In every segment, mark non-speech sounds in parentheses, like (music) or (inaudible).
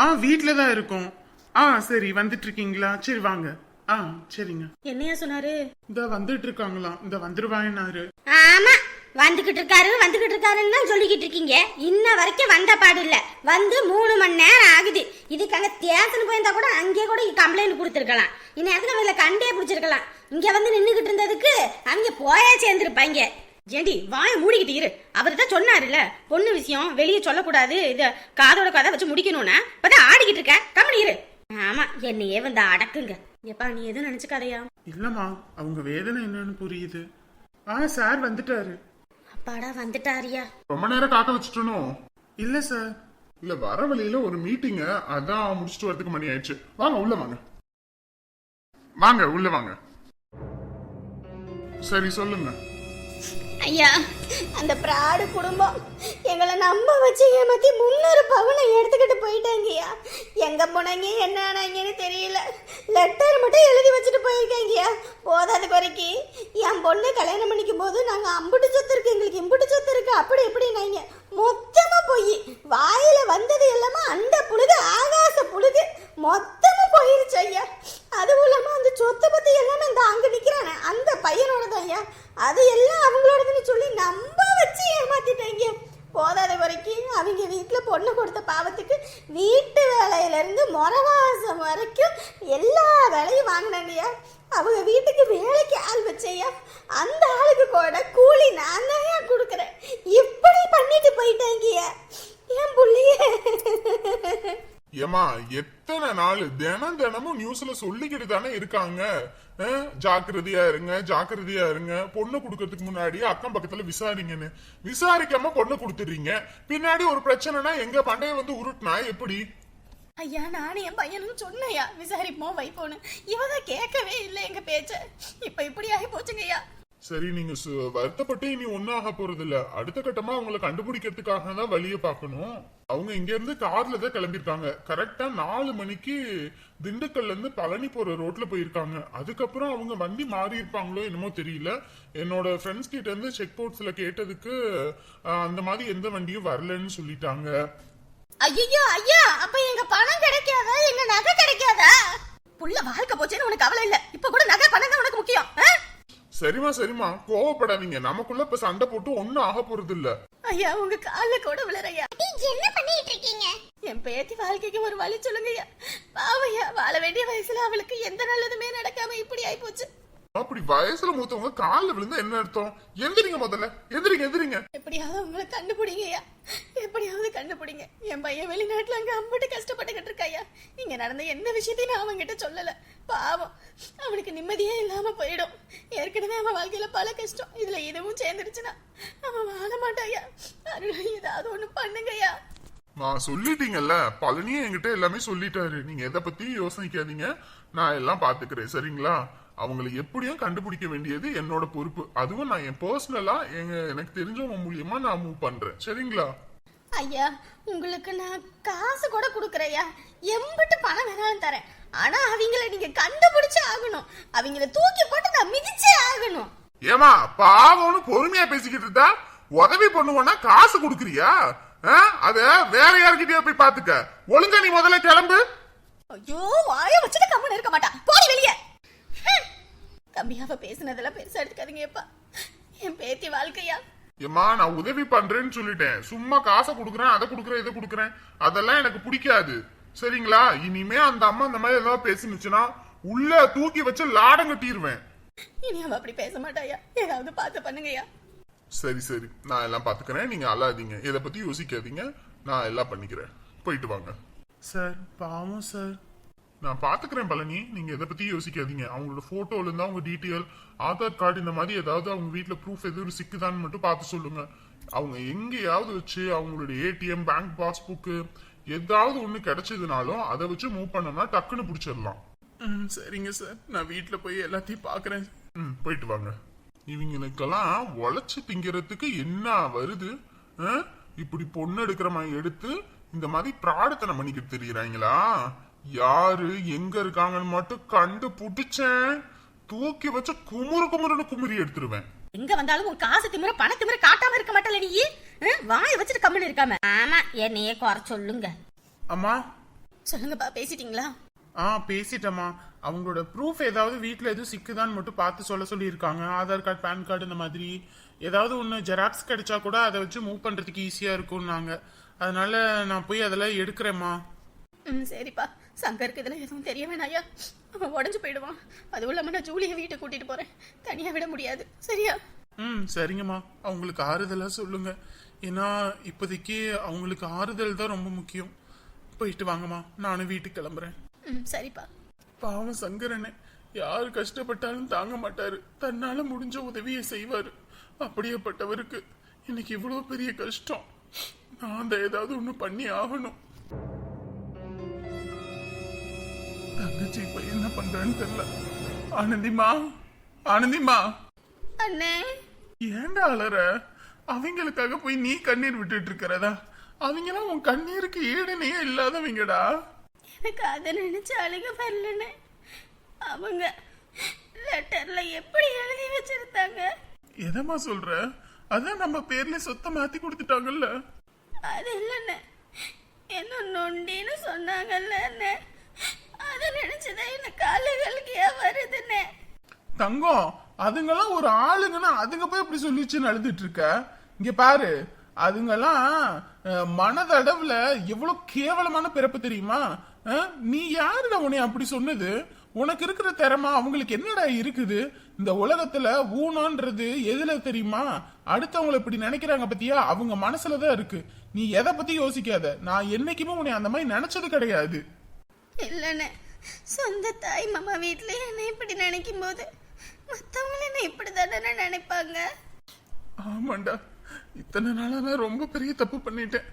ஆ வீட்ல தான் இருக்கோம். ஆ சரி வந்துட்டு இருக்கீங்களா சரி வாங்க. ஆ சரிங்க. என்னையா சொன்னாரு? இந்த வந்துட்டு இருக்காங்களாம் இந்த வந்துருவாங்கன்னாரு ஆமா வந்துகிட்டு இருக்காரு வந்துகிட்டு இருக்காருன்னு தான் சொல்லிக்கிட்டு இருக்கீங்க இன்ன வரைக்கும் வந்த பாடு இல்ல. வந்து மூணு மணி நேரம் ஆகுது. இதுக்காக தேசன் போயிருந்தா கூட அங்கேயே கூட கம்ப்ளைண்ட் கொடுத்துருக்கலாம். இந்நேரத்துல அவங்கள கண்டே பிடிச்சிருக்கலாம். இங்க வந்து நின்னுகிட்டு இருந்ததுக்கு அவங்க போயா சேர்ந்துருப்பாங்க. ஏண்டி வாய மூடிக்கிட்டு இரு. அவர் தான் சொன்னாருல்ல பொண்ணு விஷயம் வெளியே சொல்லக்கூடாது இத காதோட கதை வச்சு முடிக்கணும்னா. இப்பதான் ஆடிக்கிட்டு இருக்க. கம்மனி இரு. ஆமா என்னையே வந்து அடக்குங்க. எப்பா நீ எதுவும் நினைச்சுக்காதையா? இல்லம்மா அவங்க வேதனை என்னன்னு புரியுது. ஆ சார் வந்துட்டாரு. அப்பாடா வந்துட்டாரியா? ரொம்ப நேரம் காக்க வச்சுட்டனோ? இல்ல சார். இல்ல வர வழியில ஒரு மீட்டிங் அதான் முடிச்சுட்டு வரதுக்கு மணி ஆயிடுச்சு. வாங்க உள்ள வாங்க. வாங்க உள்ள வாங்க. சரி சொல்லுங்க. ஐயா அந்த பிராடு குடும்பம் எங்களை நம்ப வச்சு ஏமாத்தி முன்னூறு பவனை எடுத்துக்கிட்டு போயிட்டாங்கய்யா எங்க போனாங்க என்ன ஆனாங்கன்னு தெரியல. லெட்டர் மட்டும் எழுதி வச்சுட்டு போயிருக்காங்கய்யா போதாத குறைக்கு. என் பொண்ணு கல்யாணம் பண்ணிக்கும் போது நாங்க அம்புட்டு சொத்து இருக்கு எங்களுக்கு இம்புட்டு சொத்து இருக்கு அப்படி இப்படினாங்க மொத்தமா போய் வாயில வந்தது எல்லாமே அந்த புழுது ஆகாச புழுது மொத்தமா போயிருச்சு ஐயா. அதுவும் இல்லாம அந்த சொத்தை பத்தி எல்லாமே இந்த அங்க நிக்கிறானே அந்த பையனோட தான் ஐயா. அது எல்லாம் அவங்க நம்ப வச்சு ஏமாத்திட்டாங்க. போதாத வரைக்கும் அவங்க வீட்டில் பொண்ணு கொடுத்த பாவத்துக்கு வீட்டு வேலையிலேருந்து முறவாசம் வரைக்கும் எல்லா வேலையும் வாங்கினாங்கய்யா அவங்க வீட்டுக்கு வேலைக்கு ஆள் வச்சையா அந்த ஆளுக்கு கூட கூலி நான் தான் கொடுக்குறேன் இப்படி பண்ணிட்டு போயிட்டாங்கய்யா என் புள்ளைய ஏமா எத்தனை நாள்? தினம் தினமும் நியூஸ்ல சொல்லிக்கிட்டு தானே இருக்காங்க. ஜாக்கிரதையா இருங்க ஜாக்கிரதையா இருங்க. பொண்ணு கொடுக்கறதுக்கு முன்னாடி அக்கம் பக்கத்துல விசாரிங்கன்னு. விசாரிக்காம பொண்ணு கொடுத்துறீங்க பின்னாடி ஒரு பிரச்சனைனா எங்க பண்டைய வந்து உருட்டுனா எப்படி? ஐயா நானும் என் பையனும் சொன்னையா விசாரிப்போம் வைப்போன்னு இவதான் கேட்கவே இல்லை எங்க பேச்ச. இப்ப இப்படி ஆகி போச்சுங்கய்யா சரி நீங்க வருத்தப்பட்டு இனி ஒன்னும் ஆக போறது இல்ல அடுத்த கட்டமா அவங்கள கண்டுபிடிக்கிறதுக்காக தான் வழியை பார்க்கணும். அவங்க இங்க இருந்து கார்ல தான் கிளம்பியிருக்காங்க. கரெக்டா நாலு மணிக்கு திண்டுக்கல்ல இருந்து பழனி போற ரோட்ல போயிருக்காங்க. அதுக்கப்புறம் அவங்க வண்டி மாறி இருப்பாங்களோ என்னமோ தெரியல. என்னோட ஃப்ரெண்ட்ஸ் கிட்ட இருந்து செக் போர்ட்ஸ்ல கேட்டதுக்கு அந்த மாதிரி எந்த வண்டியும் வரலன்னு சொல்லிட்டாங்க. ஐயோ ஐயா அப்ப எங்க பணம் கிடைக்காதா? எங்க நகை கிடைக்காதா? புள்ள வாழ்க்கை போச்சேன்னு உனக்கு கவலை இல்ல. இப்ப கூட நகை பணம் தான் உனக்கு முக்கியம் ஆ? சரிம்மா சரிம்மா. கோவப்படாதீங்க. நமக்குள்ள இப்ப சண்டை போட்டு ஒன்னும் ஆக போறது இல்ல ஐயா உங்க கால்ல கூட விழுறையா? என்ன பண்ணிட்டு இருக்கீங்க என் பேத்தி வாழ்க்கைக்கு ஒரு வழி சொல்லுங்கய்யா. பாவையா வாழ வேண்டிய வயசுல அவளுக்கு எந்த நல்லதுமே நடக்காம இப்படி ஆயி போச்சு அப்படி வயசுல மூத்தவங்க கால்ல விழுந்தா என்ன அர்த்தம்? எந்திரிங்க முதல்ல. எந்திரிங்க எந்திரிங்க. எப்படியாவது உங்களை கண்டுபிடிங்கய்யா எப்படியாவது கண்டுபிடிங்க. என் பையன் வெளிநாட்டுல அங்க அம்பிட்டு கஷ்டப்பட்டுக்கிட்டு இருக்காயா இங்க நடந்த எந்த விஷயத்தையும் நான் அவன்கிட்ட சொல்லல. பாவம். அவனுக்கு நிம்மதியே இல்லாம போயிடும். ஏற்கனவே அவன் வாழ்க்கையில பல கஷ்டம். இதுல இதுவும் சேர்ந்துருச்சுன்னா அவன் வாழ மாட்டாயா அருள் ஏதாவது ஒண்ணு பண்ணுங்கய்யா நான் சொல்லிட்டீங்கல்ல. பழனியே என்கிட்ட எல்லாமே சொல்லிட்டாரு. நீங்க எதை பத்தியும் யோசிக்காதீங்க. நான் எல்லாம் பாத்துக்கிறேன். சரிங்களா? அவங்களை எப்படியும் கண்டுபிடிக்க வேண்டியது என்னோட பொறுப்பு. அதுவும் நான் என் பர்சனலா எங்க எனக்கு தெரிஞ்சவங்க மூலியமா நான் மூவ் பண்றேன். சரிங்களா? ஐயா உங்களுக்கு நான் காசு கூட கொடுக்குறையா எம்பிட்டு பணம் வேணாலும் தரேன். ஆனா அவங்கள நீங்க கண்டுபிடிச்சே ஆகணும். அவங்கள தூக்கி போட்டு நான் மிதிச்சே ஆகணும். ஏமா பாவம்னு பொறுமையா பேசிக்கிட்டு இருந்தா உதவி பண்ணுவோன்னா காசு கொடுக்குறியா? அத வேற யார்கிட்டயோ போய் பாத்துக்க ஒழுங்கா நீ முதல்ல கிளம்பு. ஐயோ வாய வச்சுட்டு கம்மன் இருக்க மாட்டா. போடி வெளியே. தம்பி அவ பேசுனதெல்லாம் பெருசா எடுத்துக்காதீங்கப்பா என் பேத்தி வாழ்க்கையா? ஏம்மா நான் உதவி பண்றேன்னு சொல்லிட்டேன். சும்மா காசை கொடுக்குறேன் அதை கொடுக்குறேன் இதை கொடுக்குறேன். அதெல்லாம் எனக்கு பிடிக்காது. சரிங்களா? இனிமே அந்த அம்மா இந்த மாதிரி ஏதாவது பேசினுச்சுன்னா உள்ள தூக்கி வச்சு லாடம் கட்டிடுவேன் இனி அவ அப்படி பேச மாட்டாயா? ஏதாவது பார்த்து பண்ணுங்கய்யா. சரி சரி. நான் எல்லாம் பாத்துக்கிறேன் நீங்க அழாதீங்க. இதை பத்தி யோசிக்காதீங்க. நான் எல்லாம் பண்ணிக்கிறேன். போயிட்டு வாங்க. சார் பாவம் சார். நான் பாத்துக்கிறேன் பழனி. நீங்க எதை பத்தி யோசிக்காதீங்க. அவங்களோட போட்டோல இருந்தா அவங்க டீட்டெயில் ஆதார் கார்டு இந்த மாதிரி ஏதாவது அவங்க வீட்ல ப்ரூஃப் எதுவும் சிக்குதான்னு மட்டும் பார்த்து சொல்லுங்க. அவங்க எங்கேயாவது வச்சு அவங்களுடைய ஏடிஎம் பேங்க் பாஸ்புக்கு ஏதாவது ஒண்ணு கிடைச்சதுனாலும் அதை வச்சு மூவ் பண்ணோம்னா டக்குன்னு பிடிச்சிடலாம். ம் சரிங்க சார். நான் வீட்டில் போய் எல்லாத்தையும் பார்க்குறேன். ம் போயிட்டு வாங்க. இவங்களுக்கெல்லாம் உழைச்சு திங்கிறதுக்கு என்ன வருது? இப்படி பொண்ணு எடுக்கிற மாதிரி எடுத்து இந்த மாதிரி பிராடத்தனம் பண்ணிக்கிட்டு தெரியுறாங்களா? யாரு எங்க இருக்காங்கன்னு மட்டும் கண்டு புடிச்சேன் தூக்கி வச்சு குமுறு குமுறுன்னு குமுறி எடுத்துருவேன். எங்க வந்தாலும் உன் காசு திமிர பண திமிர காட்டாம இருக்க மாட்டல நீ? வாயை வச்சுட்டு கம்மன் இருக்காம. ஆமா என்னையே குறை சொல்லுங்க. அம்மா. சொல்லுங்கப்பா பேசிட்டீங்களா? ஆ பேசிட்டேம்மா. அவங்களோட ப்ரூஃப் ஏதாவது வீட்டில் எதுவும் சிக்குதான்னு மட்டும் பார்த்து சொல்ல சொல்லியிருக்காங்க. ஆதார் கார்டு பேன் கார்டு இந்த மாதிரி. ஏதாவது ஒன்று ஜெராக்ஸ் கிடைச்சா கூட அதை வச்சு மூவ் பண்ணுறதுக்கு ஈஸியாக இருக்கும்னாங்க. அதனால நான் போய் அதெல்லாம் எடுக்கிறேம்மா. ம் சரிப்பா. சங்கருக்கு இதெல்லாம் எதுவும் தெரிய வேணாயா அவன் உடஞ்சு போயிடுவான். அதுவும் இல்லாமல் நான் ஜூலியை வீட்டை கூட்டிட்டு போறேன். தனியா விட முடியாது. சரியா? ம் சரிங்கம்மா. அவங்களுக்கு ஆறுதலாக சொல்லுங்க. ஏன்னா இப்போதைக்கு அவங்களுக்கு ஆறுதல் தான் ரொம்ப முக்கியம். போயிட்டு வாங்கம்மா. நானும் வீட்டுக்கு கிளம்புறேன். ம் சரிப்பா. பாவம் சங்கரனே. யார் கஷ்டப்பட்டாலும் தாங்க மாட்டாரு. தன்னால முடிஞ்ச உதவியை செய்வாரு. அப்படியேப்பட்டவருக்கு இன்னைக்கு இவ்வளவு பெரிய கஷ்டம். நான் அந்த ஏதாவது ஒண்ணு பண்ணி ஆகணும். தங்கச்சி இப்ப என்ன பண்றேன்னு தெரியல. ஆனந்திமா ஆனந்திமா அண்ணே. ஏன்டா அலற? அவங்களுக்காக போய் நீ கண்ணீர் விட்டுட்டு இருக்கிறதா? அவங்கெல்லாம் உன் கண்ணீருக்கு ஈடுனையே இல்லாதவங்கடா. எனக்கு அதை நினைச்சு அழுக வரலண்ணே. அவங்க லெட்டர்ல எப்படி எழுதி வச்சிருந்தாங்க? எதம்மா சொல்ற? அதான் நம்ம பேர்ல சொத்தை மாத்தி கொடுத்துட்டாங்கல்ல. அது இல்லைண்ணே. என்ன நொண்டின்னு சொன்னாங்கல்ல அண்ணே நினைச்சுதான் எனக்கு தங்கம் அதுங்கெல்லாம் ஒரு ஆளுங்கன்னா அதுங்க போய் இப்படி சொல்லிச்சுன்னு அழுதுட்டு இருக்க இங்க பாரு அதுங்கெல்லாம் மனதளவுல எவ்வளவு கேவலமான பிறப்பு தெரியுமா? நீ யாருடா உன்னை அப்படி சொன்னது? உனக்கு இருக்கிற திறமை அவங்களுக்கு என்னடா இருக்குது? இந்த உலகத்துல ஊனன்றது எதுல தெரியுமா? அடுத்தவங்களை இப்படி நினைக்கிறாங்க பத்தியா? அவங்க மனசுலதான் இருக்கு. நீ எதை பத்தி யோசிக்காத. நான் என்னைக்குமே உன்னை அந்த மாதிரி நினைச்சது கிடையாது. இல்லைண்ணே சொந்த தாய் மாமா வீட்டில் என்னை இப்படி நினைக்கும் போது மற்றவங்களும் என்னை இப்படி தானே நினைப்பாங்க? ஆமாண்டா. இத்தனை நாளாக நான் ரொம்ப பெரிய தப்பு பண்ணிட்டேன்.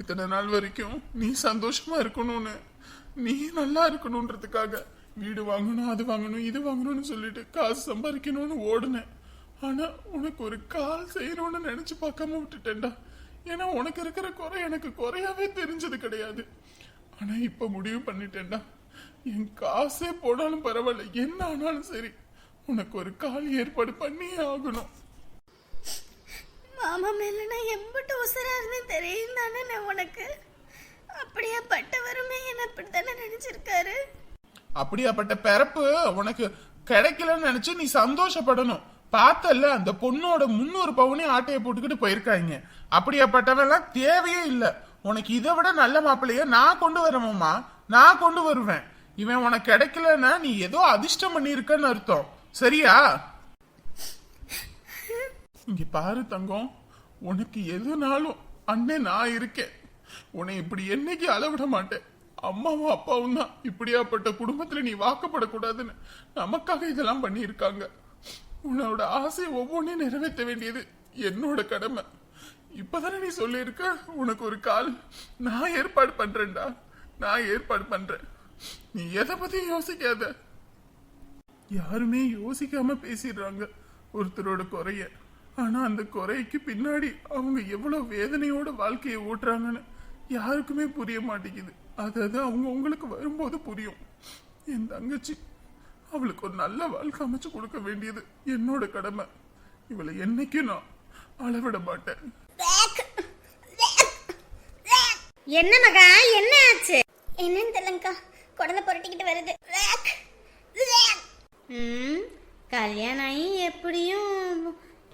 இத்தனை நாள் வரைக்கும் நீ சந்தோஷமா இருக்கணும்னு நீ நல்லா இருக்கணுன்றதுக்காக வீடு வாங்கணும் அது வாங்கணும் இது வாங்கணும்னு சொல்லிட்டு காசு சம்பாதிக்கணும்னு ஓடுனேன். ஆனா உனக்கு ஒரு கால் செய்யணும்னு நினைச்சு பார்க்காம விட்டுட்டேன்டா. ஏன்னா உனக்கு இருக்கிற குறை எனக்கு குறையாவே தெரிஞ்சது கிடையாது. ஆனா இப்ப முடிவு பண்ணிட்டேன்டா. என் காசே போனாலும் பரவாயில்ல. என்ன ஆனாலும் சரி. உனக்கு ஒரு கால் ஏற்பாடு பண்ணியே ஆகணும். மாமா மேல நான் எம்பிட்டு உசரா இருந்தேன். தெரியும் தானே உனக்கு? அப்படியே பட்டவருமே என்ன இப்படி தானே நினைச்சிருக்காரு? அப்படியாப்பட்ட பிறப்பு உனக்கு கிடைக்கலன்னு நினைச்சு நீ சந்தோஷப்படணும். பார்த்தல்ல அந்த பொண்ணோட முன்னூறு பவுனே ஆட்டையை போட்டுக்கிட்டு போயிருக்காங்க. அப்படியாப்பட்டவெல்லாம் தேவையே இல்ல. உனக்கு இதை விட நல்ல மாப்பிள்ளைய நான் கொண்டு வரமாமா நான் கொண்டு வருவேன். இவன் உனக்கு கிடைக்கலன்னா நீ ஏதோ அதிர்ஷ்டம் பண்ணியிருக்கன்னு அர்த்தம். சரியா? இங்க பாரு தங்கம். உனக்கு எதுனாலும் அண்ணன் நான் இருக்கேன். உன்னை இப்படி என்னைக்கு அளவிட மாட்டேன். அம்மாவும் அப்பாவும் தான் இப்படியாப்பட்ட குடும்பத்துல நீ வாக்கப்படக்கூடாதுன்னு நமக்காக இதெல்லாம் பண்ணியிருக்காங்க. உன்னோட ஆசை ஒவ்வொன்றையும் நிறைவேற்ற வேண்டியது என்னோட கடமை. இப்பதானே நீ சொல்லியிருக்க உனக்கு ஒரு கால் நான் ஏற்பாடு பண்றேன்டா. நான் ஏற்பாடு பண்றேன். நீ எதை பத்தியும் யோசிக்காத? யாருமே யோசிக்காம பேசிடுறாங்க ஒருத்தரோட குறைய. ஆனா அந்த குறைக்கு பின்னாடி அவங்க எவ்வளவு வேதனையோட வாழ்க்கையை ஓட்டுறாங்கன்னு யாருக்குமே புரிய மாட்டேங்குது. அது அது அவங்க உங்களுக்கு வரும்போது புரியும். என் தங்கச்சி அவளுக்கு ஒரு நல்ல வாழ்க்கை அமைச்சு கொடுக்க வேண்டியது என்னோட கடமை. இவளை என்னைக்கும் நான் அளவிட மாட்டேன். என்ன மகா? என்ன ஆச்சு? என்னன்னு தெரியலங்கக்கா குழந்தை புரட்டிக்கிட்டு வருது. ம் கல்யாணம் ஆகி எப்படியும்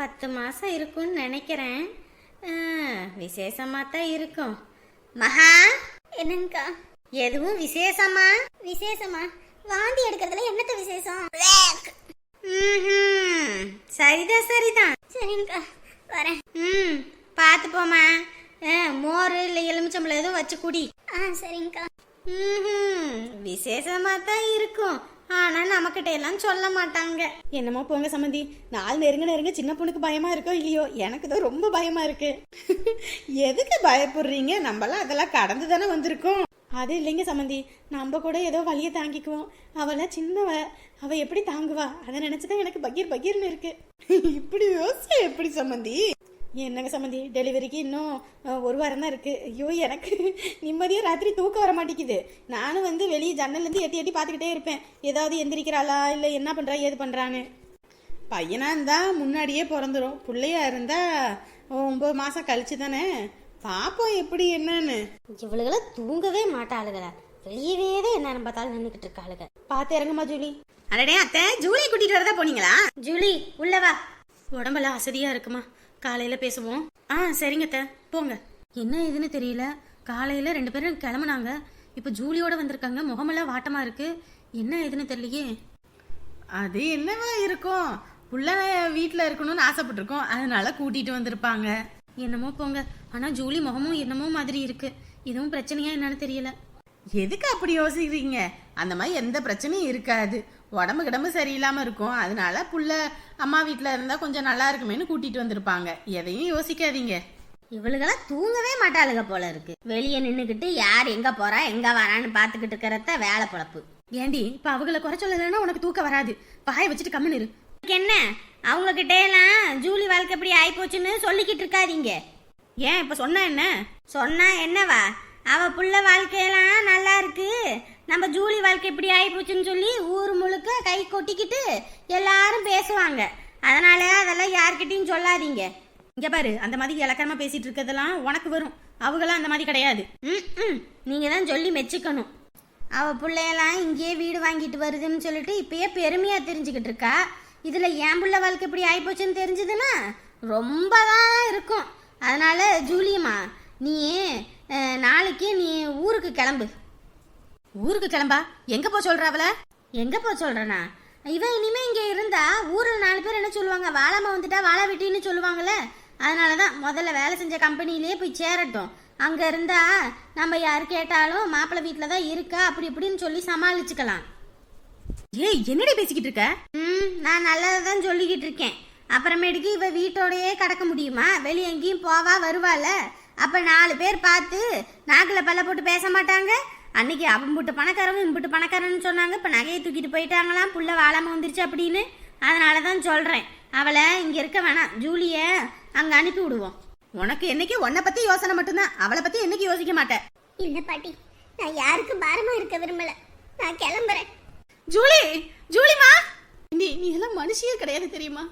பத்து மாசம் இருக்கும்னு நினைக்கிறேன். ஆ, விசேஷமா தான் இருக்கும். மகா என்னங்கக்கா எதுவும் விசேஷமா? விசேஷமா? வாந்தி எடுக்கிறதுல என்னத்த விசேஷம். சரிதான் சரிதான். சரிங்கக்கா வரேன். ம் பார்த்து போமா மோர் இல்லை எலுமிச்சம்பளம் எதுவும் வச்சு குடி. ஆ சரிங்கக்கா விசேஷமா தான் இருக்கும். ஆனா நம்மக்கிட்ட எல்லாம் சொல்ல மாட்டாங்க. என்னமோ போங்க சம்மந்தி நாள் நெருங்க நெருங்க சின்ன பொண்ணுக்கு பயமா இருக்கோ இல்லையோ? எனக்கு தான் ரொம்ப பயமா இருக்கு. (laughs) எதுக்கு பயப்படுறீங்க? நம்மளாம் அதெல்லாம் கடந்து தானே வந்திருக்கோம். அது இல்லைங்க சம்மந்தி நம்ம கூட ஏதோ வழியை தாங்கிக்குவோம். அவளாம் சின்னவ. அவ எப்படி தாங்குவா? அதை நினைச்சுதான் எனக்கு பகீர் பகீர்னு இருக்கு. (laughs) இப்படி யோசிச்சு எப்படி சம்மந்தி என்னங்க சம்மந்தி டெலிவரிக்கு இன்னும் ஒரு வாரம் தான் இருக்கு. ஐயோ எனக்கு நிம்மதியாக ராத்திரி தூக்கம் வர மாட்டேங்குது. நானும் வந்து வெளியே ஜன்னல்லேருந்து எட்டி எட்டி பார்த்துக்கிட்டே இருப்பேன். ஏதாவது எந்திரிக்கிறாளா இல்லை என்ன பண்ணுறா ஏது பண்ணுறான்னு பையனா இருந்தா முன்னாடியே பிறந்துரும். பிள்ளையா இருந்தா ஒன்பது மாசம் கழிச்சு தானே. பாப்போம் எப்படி என்னன்னு. இவளுகளை தூங்கவே மாட்டாளுகள? வெளியவே தான் என்ன பார்த்தாலும் நின்றுக்கிட்டு இருக்காளுங்க பார்த்து இறங்குமா ஜூலி? அடடே அத்தை ஜூலியை கூட்டிட்டு வரதா போனீங்களா? ஜூலி உள்ள வா. உடம்பெல்லாம் அசதியா இருக்குமா? காலையில பேசுவோம். ஆ சரிங்க அத்தை. போங்க. என்ன ஏதுன்னு தெரியல. காலையில ரெண்டு பேரும் கிளம்புனாங்க. இப்போ ஜூலியோட வந்திருக்காங்க. முகமெல்லாம் வாட்டமா இருக்கு. என்ன ஏதுன்னு தெரியலையே. அது என்னவா இருக்கும்? புள்ள வீட்டில் இருக்கணும்னு ஆசைப்பட்டிருக்கோம். அதனால கூட்டிட்டு வந்திருப்பாங்க. என்னமோ போங்க. ஆனா ஜூலி முகமும் என்னமோ மாதிரி இருக்கு. இதுவும் பிரச்சனையா என்னன்னு தெரியல. எதுக்கு அப்படி யோசிக்கிறீங்க? அந்த மாதிரி எந்த பிரச்சனையும் இருக்காது. உடம்பு கிடம்பு சரியில்லாம இருக்கும். அதனால புள்ள அம்மா வீட்டில் இருந்தா கொஞ்சம் நல்லா இருக்குமேன்னு கூட்டிட்டு வந்திருப்பாங்க. எதையும் யோசிக்காதீங்க. இவளுகெல்லாம் தூங்கவே மாட்டாளுங்க போல இருக்கு. வெளியே நின்னுக்கிட்டு யார் எங்க போறா எங்க வரான்னு பாத்துக்கிட்டு இருக்கிறத வேலை பொழப்பு. ஏண்டி இப்ப அவங்கள குறை சொல்லலைன்னா உனக்கு தூக்கம் வராது. பாய வச்சுட்டு கம்முன்னு இரு. என்ன? அவங்க கிட்ட எல்லாம் ஜூலி வாழ்க்கை எப்படி ஆயிப்போச்சுன்னு சொல்லிக்கிட்டு இருக்காதீங்க. ஏன் இப்ப சொன்னா என்ன? சொன்னா என்னவா? அவ புள்ள வாழ்க்கையெல்லாம் நல்லா இருக்கு. நம்ம ஜூலி வாழ்க்கை இப்படி ஆகிப்போச்சுன்னு சொல்லி ஊர் முழுக்க கை கொட்டிக்கிட்டு எல்லாரும் பேசுவாங்க. அதனால அதெல்லாம் யார்கிட்டையும் சொல்லாதீங்க. இங்க பாரு அந்த மாதிரி இலக்கணமாக பேசிட்டு இருக்கிறதெல்லாம் உனக்கு வரும். அவங்களாம் அந்த மாதிரி கிடையாது. ம், ம் நீங்க தான் சொல்லி மெச்சுக்கணும். அவ பிள்ளையெல்லாம் இங்கேயே வீடு வாங்கிட்டு வருதுன்னு சொல்லிட்டு இப்பயே பெருமையா தெரிஞ்சுக்கிட்டு இருக்கா. இதுல என் புள்ள வாழ்க்கை இப்படி ஆயிப்போச்சுன்னு தெரிஞ்சதுன்னா ரொம்ப தான் இருக்கும். அதனால ஜூலியம்மா நீ நாளைக்கு நீ ஊருக்கு கிளம்பு. ஊருக்கு கிளம்பா? எங்க போ சொல்ற அவள எங்க போ சொல்றனா? இவன் இனிமே இங்க இருந்தா ஊர்ல நாலு பேர் என்ன சொல்லுவாங்க? வாழாம வந்துட்டா வாழ வெட்டின்னு சொல்லுவாங்கல்ல? அதனாலதான் முதல்ல வேலை செஞ்ச கம்பெனிலேயே போய் சேரட்டும். அங்க இருந்தா நம்ம யாரு கேட்டாலும் மாப்பிள்ளை வீட்டுல தான் இருக்கா? அப்படி இப்படின்னு சொல்லி சமாளிச்சுக்கலாம். ஏய் என்னடி பேசிக்கிட்டு இருக்க? ம் நான் நல்லதை தான் சொல்லிக்கிட்டு இருக்கேன். அப்புறமேட்டுக்கு இவ வீட்டோடயே கடக்க முடியுமா? வெளியே எங்கேயும் போவா வருவாள? அப்ப நாலு பேர் பார்த்து நாக்கில் பல்ல போட்டு பேச மாட்டாங்க. அன்னைக்கு அவன்புட்டு பணக்காரங்க இம்புட்டு பணக்காரன்னு சொன்னாங்க. இப்ப நகையை தூக்கிட்டு போயிட்டாங்களாம். புள்ள வாழாம வந்துருச்சு அப்படின்னு. அதனால தான் சொல்றேன். அவளை இங்க இருக்க வேணாம். ஜூலிய அங்க அனுப்பி விடுவோம். உனக்கு என்னைக்கு உன்னை பத்தி யோசனை மட்டும்தான். அவளை பத்தி என்னைக்கு யோசிக்க மாட்டேன். இல்ல பாட்டி நான் யாருக்கும் பாரமா இருக்க விரும்பல. நான் கிளம்புறேன். ஜூலி ஜூலிமா! நீ நீ எல்லாம் மனுஷியே கிடையாது தெரியுமா?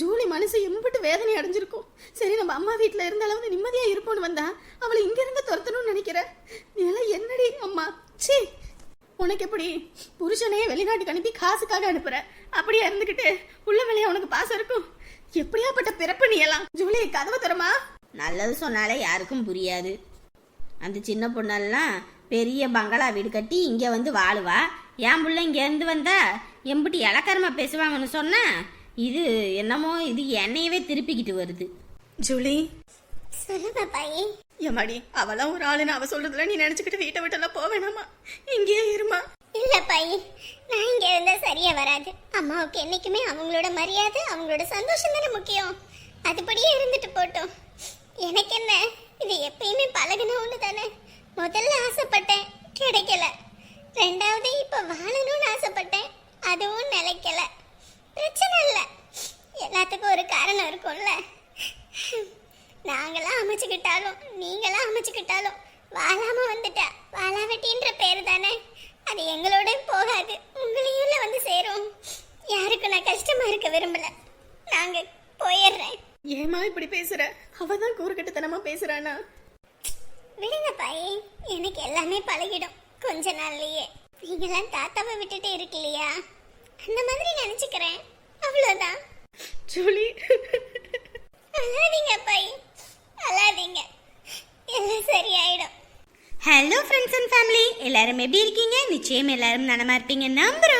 ஜூலி மனசு எம்பிட்டு வேதனை அடைஞ்சிருக்கும். சரி நம்ம அம்மா வீட்டில் இருந்தாலும் நிம்மதியா இருப்போம்னு வந்தா அவளை இங்கேருந்து துரத்தணும்னு நினைக்கிற. நிலை என்னடி அம்மா? சீ உனக்கு எப்படி புருஷனையே வெளிநாட்டுக்கு அனுப்பி காசுக்காக அனுப்புற? அப்படியே இருந்துகிட்டு உள்ள வெளியே உனக்கு பாசம் இருக்கும்? எப்படியாப்பட்ட பிறப்பு நீ எல்லாம்? ஜூலி கதவை தரமா நல்லது சொன்னாலே யாருக்கும் புரியாது. அந்த சின்ன பொண்ணெல்லாம் பெரிய பங்களா வீடு கட்டி இங்கே வந்து வாழுவா. என் பிள்ளை இங்கேருந்து வந்தா எம்பிட்டு இலக்கரமா பேசுவாங்கன்னு சொன்னா இது என்னமோ இது என்னையவே திருப்பிக்கிட்டு வருது. ஜூலி. சொல்லுங்க பாயி எம்மாடி அவளாம் ஒரு ஆளுன்னு அவ சொல்றதுல நீ நினைச்சுக்கிட்டு வீட்டை விட்டெல்லாம் போக வேணாமா? இங்கேயே இருமா. இல்ல பாய் நான் இங்க இருந்தா சரியா வராது. அம்மாவுக்கு என்னைக்குமே அவங்களோட மரியாதை அவங்களோட சந்தோஷம் தானே முக்கியம். அதுபடியே இருந்துட்டு போட்டோம். எனக்கு என்ன இது எப்பயுமே பழகுன ஒண்ணு தானே? முதல்ல ஆசைப்பட்டேன் கிடைக்கல. ரெண்டாவது இப்ப வாழணும்னு ஆசைப்பட்டேன் அதுவும் நிலைக்கல. பிரச்சனை இல்லை. எல்லாத்துக்கும் ஒரு காரணம் இருக்கும்ல. நாங்களாம் அமைச்சுக்கிட்டாலும் நீங்களாம் அமைச்சுக்கிட்டாலும் வாழாம வந்துட்டா வாழாவட்டின்ற பேர் தானே. அது எங்களோட போகாது உங்களையும்ல வந்து சேரும். யாருக்கும் நான் கஷ்டமா இருக்க விரும்பல. நாங்க போயிடுறேன். ஏமா இப்படி பேசுற? அவ தான் கூறுகட்டுத்தனமா பேசுறானா? விடுங்க பாய் எனக்கு எல்லாமே பழகிடும். கொஞ்ச நாள்லயே. நீங்களாம் தாத்தாவை விட்டுட்டு இருக்கலையா? அந்த மாதிரி நினைச்சுக்கிறேன். அவ்வளவுதான். ஜூலி. அழாதீங்க பாய் அழாதீங்க. எல்லாம் சரியாயிடும். ஹலோ ஃப்ரெண்ட்ஸ் அண்ட் ஃபேமிலி எல்லாரும் எப்படி இருக்கீங்க? நிச்சயம் எல்லாரும் நலமா இருப்பீங்க. நம்புறோம்.